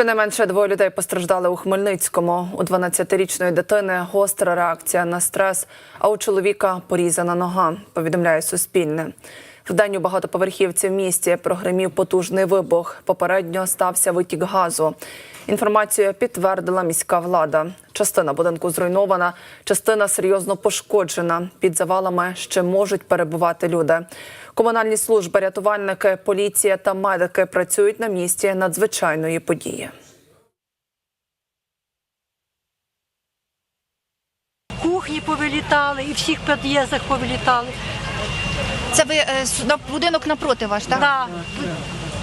Щонайменше двоє людей постраждали у Хмельницькому. У 12-річної дитини гостра реакція на стрес, а у чоловіка порізана нога, повідомляє Суспільне. Вдень у багатоповерхівці в місті прогримів потужний вибух. Попередньо стався витік газу. Інформацію підтвердила міська влада. Частина будинку зруйнована, частина серйозно пошкоджена. Під завалами ще можуть перебувати люди. Комунальні служби, рятувальники, поліція та медики працюють на місці надзвичайної події. Кухні повилітали і всіх під'їздах повилітали. Це ви е, с- на будинок напроти ваш, так? Да.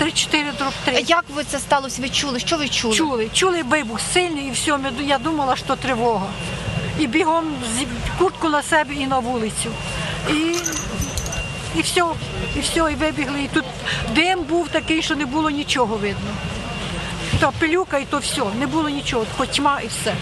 3-4 дроб 3. Як ви це сталося? Ви чули? Що ви чули? Чули, чули вибух сильний і все. Я думала, що тривога. І бігом з- куртку на себе і на вулицю. І, і все, і все, і вибігли. І тут дим був такий, що не було нічого видно. То пилюка і то все, не було нічого, хоч тьма і все.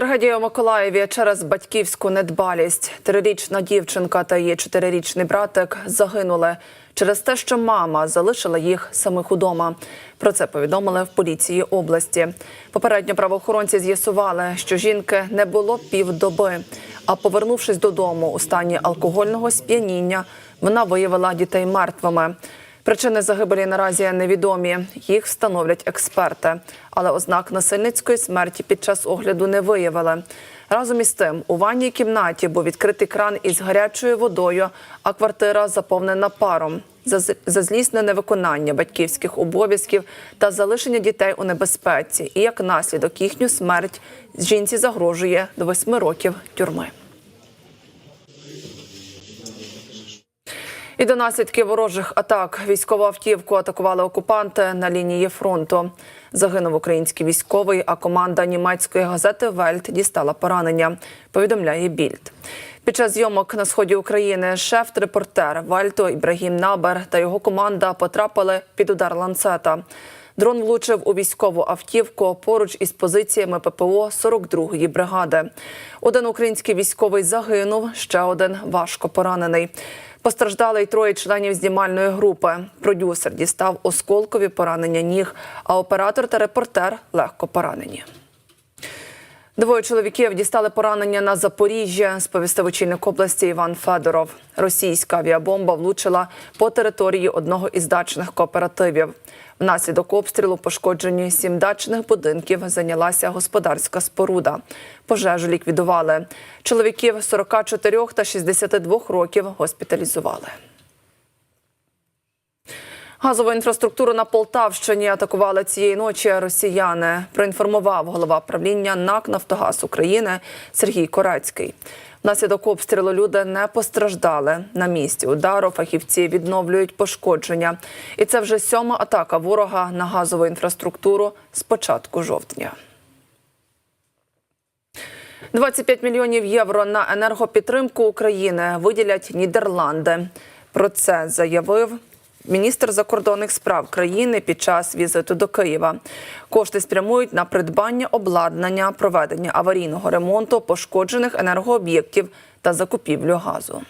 Трагедія у Миколаєві через батьківську недбалість. Трирічна дівчинка та її чотирирічний братик загинули через те, що мама залишила їх самих удома. Про це повідомили в поліції області. Попередньо правоохоронці з'ясували, що жінки не було півдоби. А повернувшись додому у стані алкогольного сп'яніння, вона виявила дітей мертвими. Причини загибелі наразі невідомі. Їх встановлять експерти, але ознак насильницької смерті під час огляду не виявили. Разом із тим, у ванній кімнаті був відкритий кран із гарячою водою, а квартира заповнена паром. За, злісне невиконання батьківських обов'язків та залишення дітей у небезпеці. І як наслідок їхню смерть жінці загрожує до восьми років тюрми. І до наслідків ворожих атак військову автівку атакували окупанти на лінії фронту. Загинув український військовий, а команда німецької газети Вельт дістала поранення. Повідомляє Більд. Під час зйомок на сході України шеф-репортер Вальто Ібрагім Набер та його команда потрапили під удар ланцета. Дрон влучив у військову автівку поруч із позиціями ППО 42-ї бригади. Один український військовий загинув, ще один важко поранений. Постраждали й троє членів знімальної групи. Продюсер дістав осколкові поранення ніг, а оператор та репортер легко поранені. Двоє чоловіків дістали поранення на Запоріжжя, сповістив очільник області Іван Федоров. Російська авіабомба влучила по території одного із дачних кооперативів. Внаслідок обстрілу пошкоджені сім дачних будинків зайнялася господарська споруда. Пожежу ліквідували. Чоловіків 44 та 62 років госпіталізували. Газову інфраструктуру на Полтавщині атакували цієї ночі росіяни. Проінформував голова правління НАК Нафтогаз України Сергій Корецький. Внаслідок обстрілу люди не постраждали. На місці удару фахівці відновлюють пошкодження. І це вже сьома атака ворога на газову інфраструктуру з початку жовтня. 25 мільйонів євро на енергопідтримку України виділять Нідерланди. Про це заявив міністр закордонних справ країни під час візиту до Києва. Кошти спрямують на придбання обладнання, проведення аварійного ремонту пошкоджених енергооб'єктів та закупівлю газу.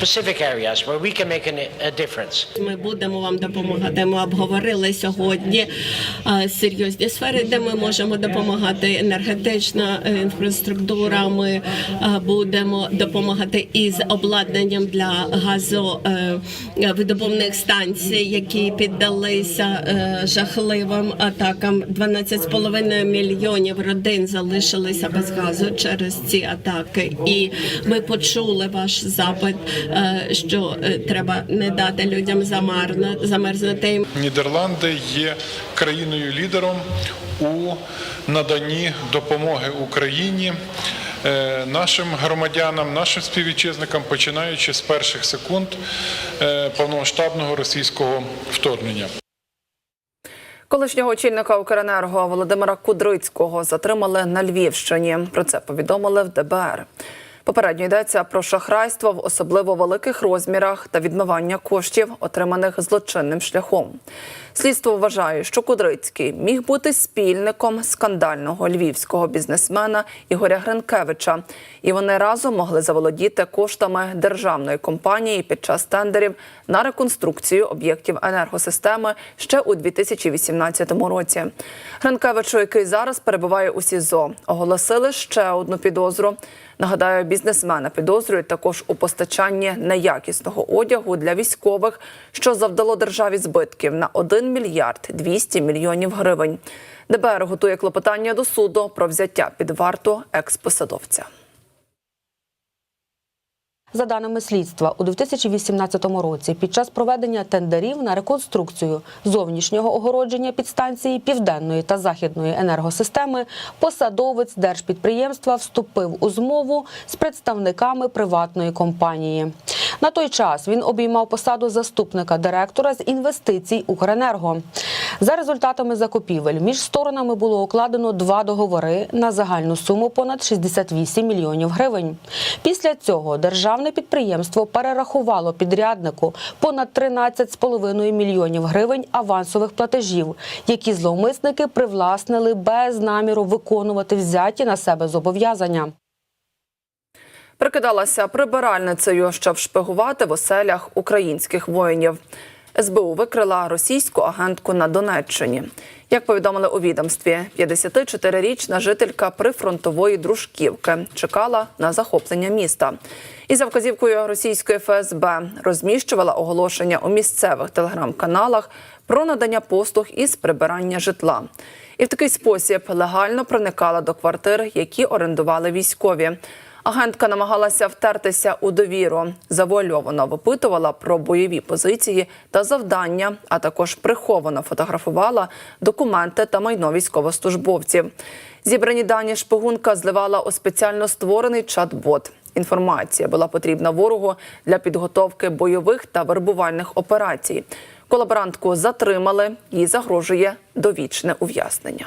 Specific areas where we can make a difference. Ми будемо вам допомагати. Ми обговорили сьогодні е, серйозні сфери, де ми можемо допомагати. Енергетична е, інфраструктура. Ми е, будемо допомагати із обладнанням для газовидобувних станцій, які піддалися жахливим атакам. 12,5 мільйонів родин залишилися без газу через ці атаки. І ми почули ваш запит, що е, треба не дати людям замарна- замерзнути. Нідерланди є країною-лідером у наданні допомоги Україні. е, Нашим громадянам, нашим співвітчизникам, починаючи з перших секунд е, повномасштабного російського вторгнення. Колишнього очільника Укренерго Володимира Кудрицького затримали на Львівщині. Про це повідомили в ДБР. Попередньо йдеться про шахрайство в особливо великих розмірах та відмивання коштів, отриманих злочинним шляхом. Слідство вважає, що Кудрицький міг бути спільником скандального львівського бізнесмена Ігоря Гринкевича, і вони разом могли заволодіти коштами державної компанії під час тендерів на реконструкцію об'єктів енергосистеми ще у 2018 році. Гринкевичу, який зараз перебуває у СІЗО, оголосили ще одну підозру. Нагадаю, бізнесмена підозрюють також у постачанні неякісного одягу для військових, що завдало державі збитків на 1 мільярд 200 мільйонів гривень. ДБР готує клопотання до суду про взяття під варту експосадовця. За даними слідства, у 2018 році під час проведення тендерів на реконструкцію зовнішнього огородження підстанції південної та західної енергосистеми посадовець держпідприємства вступив у змову з представниками приватної компанії. На той час він обіймав посаду заступника директора з інвестицій Укренерго. За результатами закупівель між сторонами було укладено два договори на загальну суму понад 68 мільйонів гривень. Після цього державне підприємство перерахувало підряднику понад 13,5 мільйонів гривень авансових платежів, які зловмисники привласнили без наміру виконувати взяті на себе зобов'язання. Прикидалася прибиральницею, щоб шпигувати в оселях українських воїнів. СБУ викрила російську агентку на Донеччині. Як повідомили у відомстві, 54-річна жителька прифронтової дружківки чекала на захоплення міста. І за вказівкою російської ФСБ розміщувала оголошення у місцевих телеграм-каналах про надання послуг із прибирання житла. І в такий спосіб легально проникала до квартир, які орендували військові. Агентка намагалася втертися у довіру. Завуальовано випитувала про бойові позиції та завдання, а також приховано фотографувала документи та майно військовослужбовців. Зібрані дані шпигунка зливала у спеціально створений чат-бот. Інформація була потрібна ворогу для підготовки бойових та вербувальних операцій. Колаборантку затримали, їй загрожує довічне ув'язнення.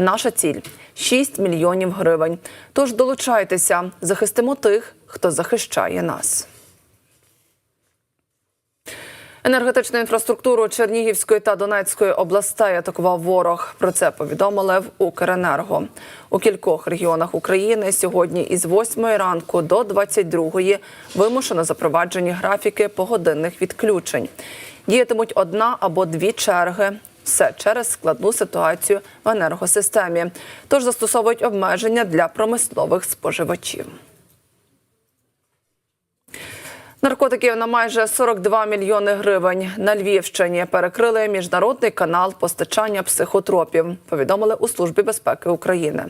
Наша ціль 6 мільйонів гривень. Тож долучайтеся, захистимо тих, хто захищає нас. Енергетичну інфраструктуру Чернігівської та Донецької областей атакував ворог. Про це повідомили в Укренерго. У кількох регіонах України сьогодні із 8 ранку до 22 вимушено запроваджені графіки погодинних відключень. Діятимуть одна або дві черги. Все через складну ситуацію в енергосистемі. Тож застосовують обмеження для промислових споживачів. Наркотиків на майже 42 мільйони гривень на Львівщині перекрили міжнародний канал постачання психотропів. Повідомили у службі безпеки України.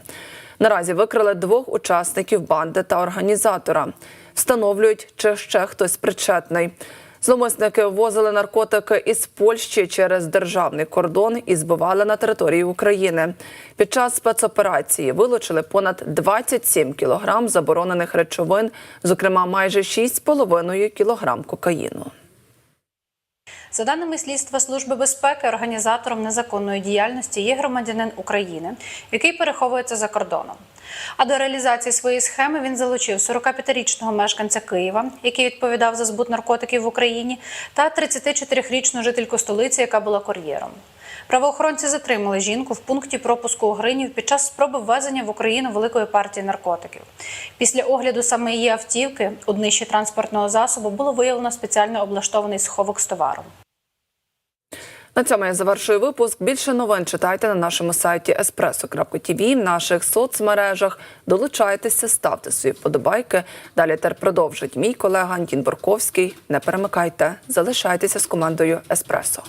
Наразі викрили двох учасників банди та організатора. Встановлюють, чи ще хтось причетний. Зломисники ввозили наркотики із Польщі через державний кордон і збивали на території України. Під час спецоперації вилучили понад 27 кілограм заборонених речовин, зокрема майже 6,5 кілограм кокаїну. За даними слідства Служби безпеки, організатором незаконної діяльності є громадянин України, який переховується за кордоном. А до реалізації своєї схеми він залучив 45-річного мешканця Києва, який відповідав за збут наркотиків в Україні, та 34-річну жительку столиці, яка була кур'єром. Правоохоронці затримали жінку в пункті пропуску у Гринів під час спроби ввезення в Україну великої партії наркотиків. Після огляду саме її автівки у днищі транспортного засобу було виявлено спеціально облаштований сховок з товаром. На цьому я завершую випуск. Більше новин читайте на нашому сайті espresso.tv, в наших соцмережах. Долучайтеся, ставте свої вподобайки. Далі тер продовжить мій колега Антін Борковський. Не перемикайте, залишайтеся з командою Еспресо.